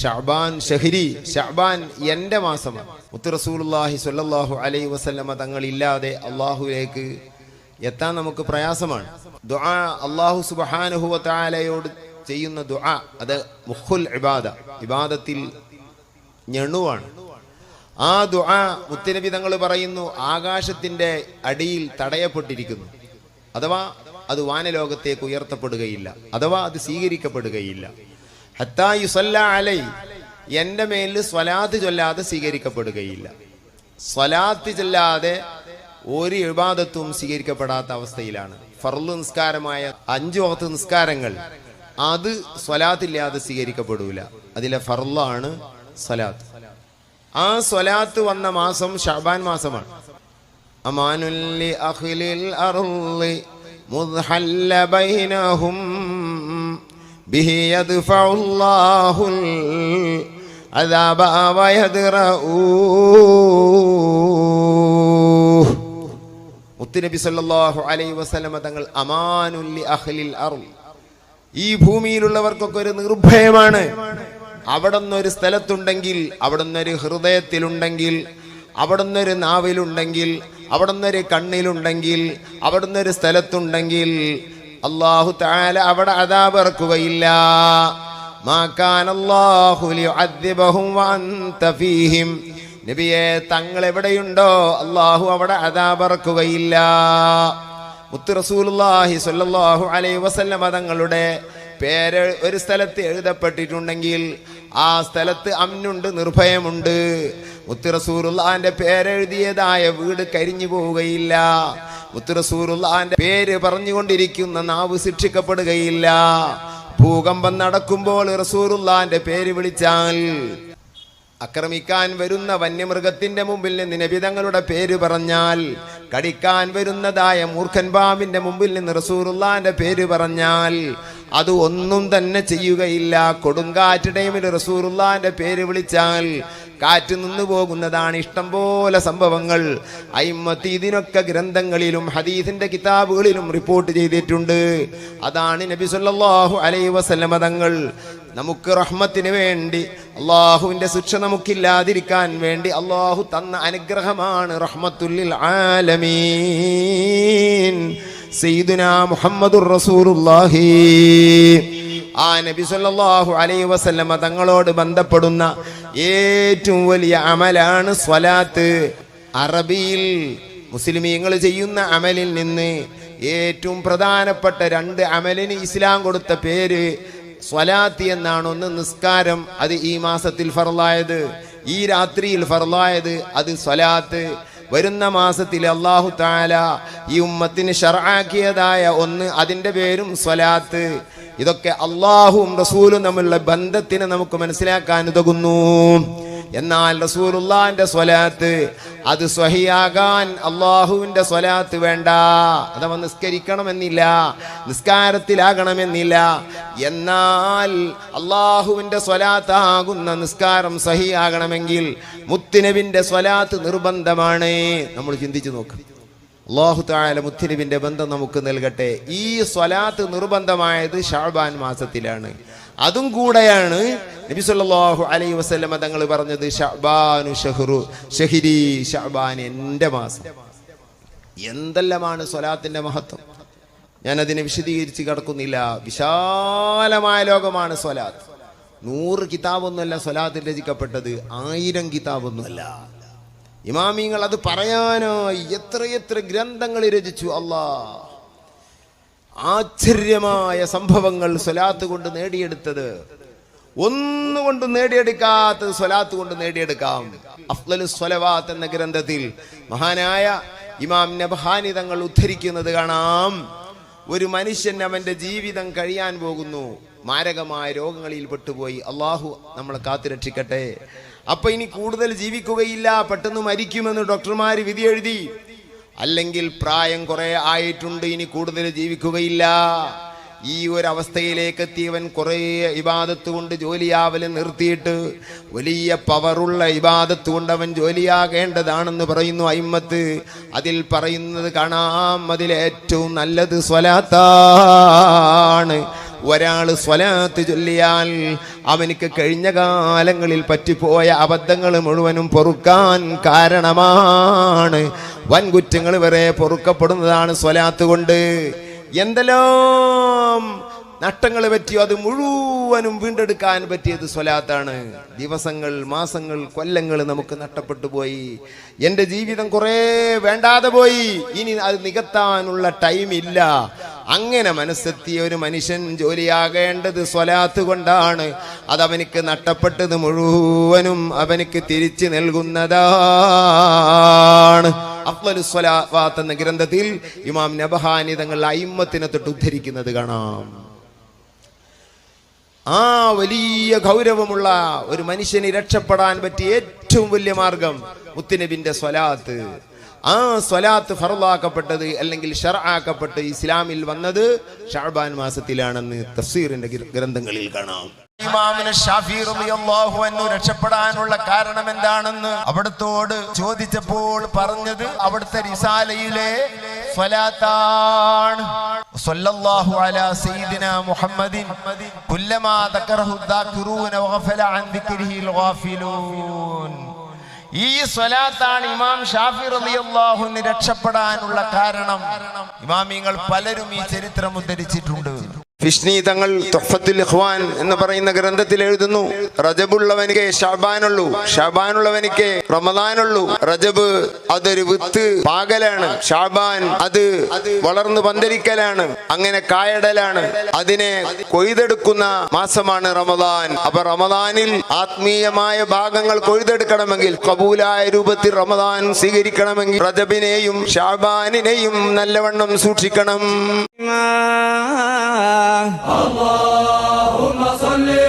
ഷഅബാൻ ഷഹരി ഷഹബാൻ എന്റെ മാസമാണ്. മുത്തു റസൂലുള്ളാഹി സ്വല്ലല്ലാഹു അലൈഹി വസല്ലമ തങ്ങളില്ലാതെ അള്ളാഹുവിലേക്ക് എത്താൻ നമുക്ക് പ്രയാസമാണ്. ദുആ അള്ളാഹു സുബ്ഹാനഹു വ തആലയോട് ചെയ്യുന്ന ദുആ അത് മുഹുൽ ഇബാദ ഇബാദത്തിൽ ഞെണുവാണ് ആ ദുആ മുത്തനബി തങ്ങൾ പറയുന്നു ആകാശത്തിന്റെ അടിയിൽ തടയപ്പെട്ടിരിക്കുന്നു. അഥവാ അത് വാനലോകത്തേക്ക് ഉയർത്തപ്പെടുകയില്ല. അഥവാ അത് സ്വീകരിക്കപ്പെടുകയില്ല. ഹത്താ അലൈ എന്റെ മേലിൽ സ്വലാത്ത് ചൊല്ലാതെ സ്വീകരിക്കപ്പെടുകയില്ല. സ്വലാത്ത് ചൊല്ലാതെ ഒരു വിവാദത്വവും സ്വീകരിക്കപ്പെടാത്ത അവസ്ഥയിലാണ്. ഫർൾ നിസ്കാരമായ അഞ്ചു വക്ത് നിസ്കാരങ്ങൾ അത് സ്വലാത്തില്ലാതെ സ്വീകരിക്കപ്പെടൂല. അതിലെ ഫർളാണ് സ്വലാത്ത്. ആ സ്വലാത്ത് വന്ന മാസം ഷാബാൻ മാസമാണ്. അമാനുല്ലി അഖിലിൽ അറുള്ളി മുദ്ഹല്ല ബൈനഹും ബിഹി الله അദാബ വയദ്റഊ മുത്തുനബി സല്ലല്ലാഹു അലൈഹി വസല്ലമ തങ്ങൾ അമാനുല്ലി അഹ്ലിൽ അർൾ ഈ ഭൂമിയിലുള്ളവർക്കൊക്കെ ഒരു നിർഭയമാണ്. അവിടെ ഒരു സ്ഥലത്തുണ്ടെങ്കിൽ അവിടെ ഒരു ഹൃദയത്തിലുണ്ടെങ്കിൽ അവിടെ ഒരു നാവിലുണ്ടെങ്കിൽ അവിടെ ഒരു കണ്ണിലുണ്ടെങ്കിൽ അവിടെ ഒരു സ്ഥലത്തുണ്ടെങ്കിൽ അള്ളാഹു താല അവിടെ അതാ വെറുക്കുകയില്ല തങ്ങൾ എവിടെയുണ്ടോ അള്ളാഹു അവിടെ അതാബറക്കുകയില്ല മുത്ത് റസൂലുള്ളാഹി സ്വല്ലല്ലാഹു അലൈഹി വസല്ലമ തങ്ങളുടെ പേര് ഒരു സ്ഥലത്ത് എഴുതപ്പെട്ടിട്ടുണ്ടെങ്കിൽ ആ സ്ഥലത്ത് അമ്നുണ്ട് നിർഭയമുണ്ട്. മുത്ത് റസൂലുള്ളാന്റെ പേരെഴുതിയതായ വീട് കരിഞ്ഞു പോവുകയില്ല. മുത്ത് റസൂലുള്ളാന്റെ പേര് പറഞ്ഞുകൊണ്ടിരിക്കുന്ന നാവ് ശിക്ഷിക്കപ്പെടുകയില്ല. ഭൂകമ്പം നടക്കുമ്പോൾ റസൂറുള്ളാന്റെ പേര് വിളിച്ചാൽ ആക്രമിക്കാൻ വരുന്ന വന്യമൃഗത്തിന്റെ മുമ്പിൽ നിന്ന് നബിതങ്ങളുടെ പേര് പറഞ്ഞാൽ കടിക്കാൻ വരുന്നതായ മൂർഖൻ പാമ്പിന്റെ മുമ്പിൽ നിന്ന് റസൂറുള്ളാന്റെ പേര് പറഞ്ഞാൽ അത് ഒന്നും തന്നെ ചെയ്യുകയില്ല. കൊടുങ്കാറ്റ് ടൈമിൽ റസൂറുള്ളാന്റെ പേര് വിളിച്ചാൽ കാറ്റ് നിന്നു പോകുന്നതാണ് ഇഷ്ടം പോലെ സംഭവങ്ങൾ. അയിമത്തി ഇതിനൊക്കെ ഗ്രന്ഥങ്ങളിലും ഹദീസിന്റെ കിതാബുകളിലും റിപ്പോർട്ട് ചെയ്തിട്ടുണ്ട്. അതാണ് നബി സല്ലല്ലാഹു അലൈഹി വസല്ലമ തങ്ങൾ. നമുക്ക് റഹ്മത്തിന് വേണ്ടി അള്ളാഹുവിന്റെ ശിക്ഷ നമുക്കില്ലാതിരിക്കാൻ വേണ്ടി അള്ളാഹു തന്ന അനുഗ്രഹമാണ് റഹ്മത്തുല്ലിൽ ആലമീൻ. സയ്യിദുന മുഹമ്മദുർ റസൂലുള്ളാഹി. ആ നബി സല്ലല്ലാഹു അലൈഹി വസല്ലമ തങ്ങളോട് ബന്ധപ്പെടുന്ന ഏറ്റവും വലിയ അമലാണ് സ്വലാത്ത്. അറബിയിൽ മുസ്ലിമീങ്ങൾ ചെയ്യുന്ന അമലിൽ നിന്ന് ഏറ്റവും പ്രധാനപ്പെട്ട രണ്ട് അമലിന് ഇസ്ലാം കൊടുത്ത പേര് സ്വലാത്തി എന്നാണ്. ഒന്ന് നിസ്കാരം അത് ഈ മാസത്തിൽ ഫർലായത് ഈ രാത്രിയിൽ ഫർലായത് അത് സ്വലാത്ത്. വരുന്ന മാസത്തിൽ അള്ളാഹു താല ഈ ഉമ്മത്തിന് ഷറാക്കിയതായ ഒന്ന് അതിന്റെ പേരും സ്വലാത്ത്. ഇതൊക്കെ അള്ളാഹുവും റസൂലും തമ്മിലുള്ള ബന്ധത്തിന് നമുക്ക് മനസ്സിലാക്കാൻ ഉതകുന്നു. എന്നാൽ റസൂലുള്ളാന്റെ സ്വലാത്ത് അത് സ്വഹിയാകാൻ അള്ളാഹുവിന്റെ സ്വലാത്ത് വേണ്ട. അതവ നിസ്കരിക്കണമെന്നില്ല നിസ്കാരത്തിലാകണമെന്നില്ല. എന്നാൽ അള്ളാഹുവിന്റെ സ്വലാത്താകുന്ന നിസ്കാരം സഹിയാകണമെങ്കിൽ മുത്തിനവിന്റെ സ്വലാത്ത് നിർബന്ധമാണ്. നമ്മൾ ചിന്തിച്ചു നോക്ക്. അള്ളാഹു താല മുത്തുനബിന്റെ ബന്ധം നമുക്ക് നൽകട്ടെ. ഈ സ്വലാത്ത് നിർബന്ധമായത് ഷാബാൻ മാസത്തിലാണ്. അതും കൂടെയാണ് നബി സല്ലല്ലാഹു അലൈഹി വസല്ലമ തങ്ങൾ പറഞ്ഞത് ഷഅബാനു ഷഹ്റു ഷഹിരി ഷഹബാൻ എന്റെ മാസം. എന്തെല്ലാമാണ് സ്വലാത്തിന്റെ മഹത്വം? ഞാൻ അതിനെ വിശദീകരിച്ച് കിടക്കുന്നില്ല. വിശാലമായ ലോകമാണ് സ്വലാത്ത്. നൂറ് കിതാബൊന്നുമല്ല സ്വലാത്തിൽ രചിക്കപ്പെട്ടത് ആയിരം കിതാബൊന്നുമല്ല. ഇമാമിങ്ങൾ അത് പറയാനായി. എത്രയെത്ര ഗ്രന്ഥങ്ങൾ രചിച്ചു അല്ലാ. ആശ്ചര്യമായ സംഭവങ്ങൾ സ്വലാത്ത് കൊണ്ട് നേടിയെടുത്തത്. ഒന്നുകൊണ്ടും നേടിയെടുക്കാത്തത് സ്വലാത്ത് കൊണ്ട് നേടിയെടുക്കാം. അഫ്ലലു സ്വലവാത്ത് എന്ന ഗ്രന്ഥത്തിൽ മഹാനായ ഇമാം നബഹാനി തങ്ങൾ ഉദ്ധരിക്കുന്നത് കാണാം. ഒരു മനുഷ്യൻ അവന്റെ ജീവിതം കഴിയാൻ പോകുന്നു. മാരകമായ രോഗങ്ങളിൽ പെട്ടുപോയി. അള്ളാഹു നമ്മളെ കാത്തുരക്ഷിക്കട്ടെ. അപ്പൊ ഇനി കൂടുതൽ ജീവിക്കുകയില്ല. പെട്ടെന്ന് മരിക്കുമെന്ന് ഡോക്ടർമാർ വിധി എഴുതി. അല്ലെങ്കിൽ പ്രായം കുറെ ആയിട്ടുണ്ട് ഇനി കൂടുതൽ ജീവിക്കുകയില്ല. ഈ ഒരു അവസ്ഥയിലേക്ക് എത്തിയവൻ കുറേ ഇബാദത്ത് കൊണ്ട് ജോലിയാവൽ നിർത്തിയിട്ട് വലിയ പവറുള്ള ഇബാദത്ത് കൊണ്ട് അവൻ ജോലിയാകേണ്ടതാണെന്ന് പറയുന്നു അയിമ്മത്ത്. അതിൽ പറയുന്നത് കാണാം. അതിലേറ്റവും നല്ലത് സ്വലാത്താണ്. ഒരാൾ സ്വലാത്ത് ചൊല്ലിയാൽ അവനിക്ക് കഴിഞ്ഞ കാലങ്ങളിൽ പറ്റിപ്പോയ അബദ്ധങ്ങൾ മുഴുവനും പൊറുക്കാൻ കാരണമാണ്. വൻകുറ്റങ്ങൾ വരെ പൊറുക്കപ്പെടുന്നതാണ് സ്വലാത്ത് കൊണ്ട്. എന്തെല്ലാം നഷ്ടങ്ങൾ പറ്റിയോ? അത് മുഴുവനും വീണ്ടെടുക്കാൻ പറ്റിയത് സ്വലാത്താണ്. ദിവസങ്ങൾ മാസങ്ങൾ കൊല്ലങ്ങൾ നമുക്ക് നഷ്ടപ്പെട്ടു പോയി. എന്റെ ജീവിതം കുറേ വേണ്ടാതെ പോയി. ഇനി അത് നികത്താനുള്ള ടൈം ഇല്ല അങ്ങനെ മനസ്സെത്തിയ ഒരു മനുഷ്യൻ ജോലിയാകേണ്ടത് സ്വലാത്ത് കൊണ്ടാണ്. അതവനിക്ക് നഷ്ടപ്പെട്ടത് മുഴുവനും അവനിക്ക് തിരിച്ചു നൽകുന്നതാണ്. അഫ്ലലു സ്വലാവാത്ത് എന്ന ഗ്രന്ഥത്തിൽ ഇമാം നബഹാനി തങ്ങൾ അയിമ്മത്തിനെ തൊട്ട് ഉദ്ധരിക്കുന്നത് കാണാം. ആ വലിയ ഗൗരവമുള്ള ഒരു മനുഷ്യന് രക്ഷപ്പെടാൻ പറ്റിയ ഏറ്റവും വലിയ മാർഗം മുത്തുനബിന്റെ സ്വലാത്ത്. ആ സ്വലാത്ത് ഫറലാക്കപ്പെട്ടത് അല്ലെങ്കിൽ ഷർആക്കപ്പെട്ട് ഇസ്ലാമിൽ വന്നത് ഷാബാൻ മാസത്തിലാണെന്ന് തഫ്സീറിന്റെ ഗ്രന്ഥങ്ങളിൽ കാണാം. റളിയല്ലാഹു അൻഹു രക്ഷപ്പെടാനുള്ള കാരണം എന്താണെന്ന് അവിടത്തോട് ചോദിച്ചപ്പോൾ പറഞ്ഞത് അവിടുത്തെ റിസാലയിലെ അലാ മുഹമ്മദിൻ അൻ ഈ സ്വലാത്താണ് ഇമാം ഷാഫി റളിയല്ലാഹുവിന് രക്ഷപ്പെടാനുള്ള കാരണം. ഇമാമിങ്ങൾ പലരും ഈ ചരിത്രം ഉദ്ധരിച്ചിട്ടുണ്ട്. ഫിഷ്നി തങ്ങൾ ഇഹ്വാൻ എന്ന് പറയുന്ന ഗ്രന്ഥത്തിൽ എഴുതുന്നു. റജബുള്ളവനിക്ക് ഷാബാനുള്ളൂ. ഷാബാനുള്ളവനിക്ക് റമദാനുള്ളൂ. റജബ് അതൊരു വിത്ത് പാകലാണ്. ഷാബാൻ അത് വളർന്നു പന്തരിക്കലാണ് അങ്ങനെ കായടലാണ്. അതിനെ കൊയ്തെടുക്കുന്ന മാസമാണ് റമദാൻ. അപ്പൊ റമദാനിൽ ആത്മീയമായ ഭാഗങ്ങൾ കൊയ്തെടുക്കണമെങ്കിൽ കബൂലായ രൂപത്തിൽ റമദാൻ സ്വീകരിക്കണമെങ്കിൽ റജബിനെയും ഷാബാനിനെയും നല്ലവണ്ണം സൂക്ഷിക്കണം. اللهم صلِّ